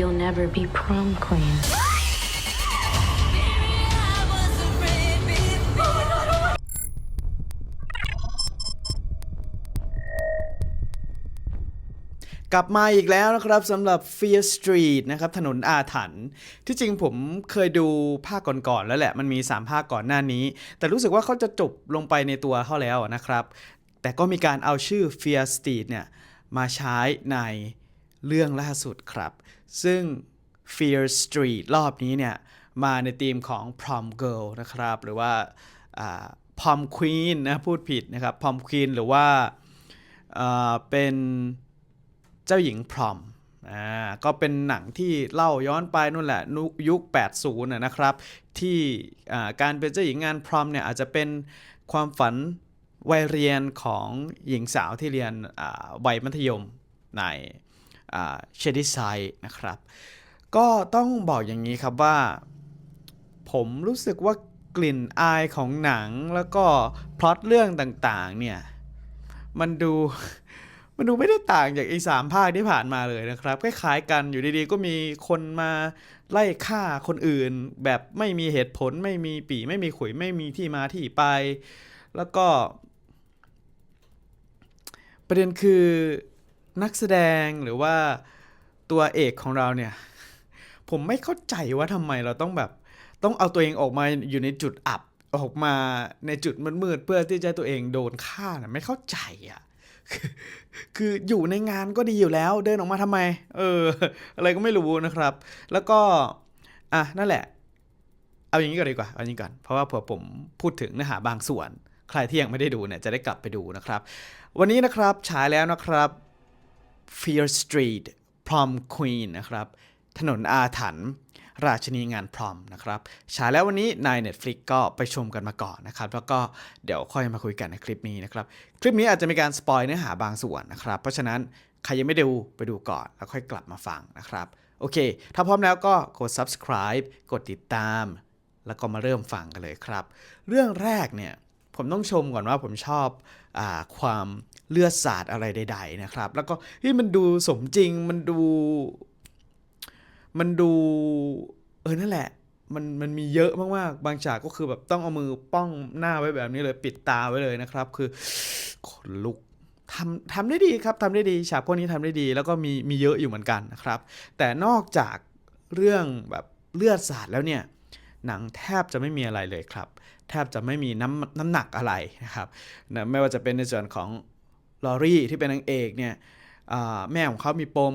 you'll never be prom queen. กลับมาอีกแล้วนะครับสำหรับ Fear Street นะครับถนนอาถรรพ์ที่จริงผมเคยดูภาคก่อนๆแล้วแหละ มันมี 3 ภาคก่อนหน้านี้ แต่รู้สึกว่าเขาจะจบลงไปในตัวเขาแล้วนะครับ แต่ก็มีการเอาชื่อ Fear Street เนี่ยมาใช้ใน เรื่องล่าสุดครับ ซึ่ง Fear Street รอบนี้เนี่ย มาในธีมของ Prom Girl นะครับ หรือว่า Prom Queen นะพูดผิดนะครับ Prom Queen หรือว่าาเป็นเจ้าหญิงพรอมอ่าก็เป็นหนังที่เล่าย้อนไปนู่นแหละนุยุค 80นะนะครับ ที่การเป็นเจ้าหญิงงานพรอมเนี่ยอาจจะเป็นความฝันวัยเรียนของหญิงสาวที่เรียนวัยมัธยมใน เชดิไซนะครับ ก็ต้องบอกอย่างนี้ครับว่า ผมรู้สึกว่ากลิ่นอายของหนังแล้วก็พล็อตเรื่องต่างๆเนี่ย มันดูมันดูไม่ได้ต่างจากอ้สามภาคที่ผ่านมาเลยนะครับคล้ายๆกันอยู่ดีๆ ก็มีคนมาไล่ฆ่าคนอื่น แบบไม่มีเหตุผลไม่มีปีไม่มีขุยไม่มีที่มาที่ไป แล้วก็ ประเด็นคือ นักแสดงหรือว่าตัวเอกของเราเนี่ย ผมไม่เข้าใจว่าทำไมเราต้องแบบต้องเอาตัวเองออกมาอยู่ในจุดอับออกมาในจุดมืดๆเพื่อที่จะตัวเองโดนฆ่านะไม่เข้าใจอะคือคืออยู่ในงานก็ดีอยู่แล้ว เดินออกมาทำไม เออ อะไรก็ไม่รู้นะครับ แล้วก็ อะ นั่นแหละ เอาอย่างนี้ก่อนดีกว่าเอาอย่างนี้ก่อน เพราะว่าเผื่อผมพูดถึงเนื้อหาบางส่วน ใครที่ยังไม่ได้ดูเนี่ยจะได้กลับไปดูนะครับ วันนี้นะครับฉายแล้วนะครับ Fear Street Prom Queen นะครับ ถนนอาถรรพ์ราชนีงานพรอมนะครับฉายแล้ววันนี้ใน Netflix ก็ไปชมกันมาก่อนนะครับ แล้วก็เดี๋ยวค่อยมาคุยกันในคลิปนี้นะครับ คลิปนี้อาจจะมีการสปอยเนื้อหาบางส่วนนะครับ เพราะฉะนั้นใครยังไม่ดูไปดูก่อน แล้วค่อยกลับมาฟังนะครับ โอเค ถ้าพร้อมแล้วก็กด subscribe กดติดตาม แล้วก็มาเริ่มฟังกันเลยครับ เรื่องแรกเนี่ย ผมต้องชมก่อนว่าผมชอบอความเลือดสาดอะไรใด ๆ นะครับ แล้วก็เฮ้ยมันดูสมจริงมันดู มันดูเออนั่นแหละมันมันมีเยอะมากๆ บางฉากก็คือแบบต้องเอามือป้องหน้าไว้แบบนี้เลยปิดตาไว้เลยนะครับ คือขนลุกทำทำได้ดีครับทำได้ดีฉากพวกนี้ทำได้ดี แล้วก็มีมีเยอะอยู่เหมือนกันนะครับ แต่นอกจากเรื่องแบบเลือดสาดแล้วเนี่ย หนังแทบจะไม่มีอะไรเลยครับ แทบจะไม่มีน้ำน้ำหนักอะไรนะครับนะไม่ว่าจะเป็นในส่วนของลอรี่ที่เป็นนางเอกเนี่ยแม่ของเขามีปม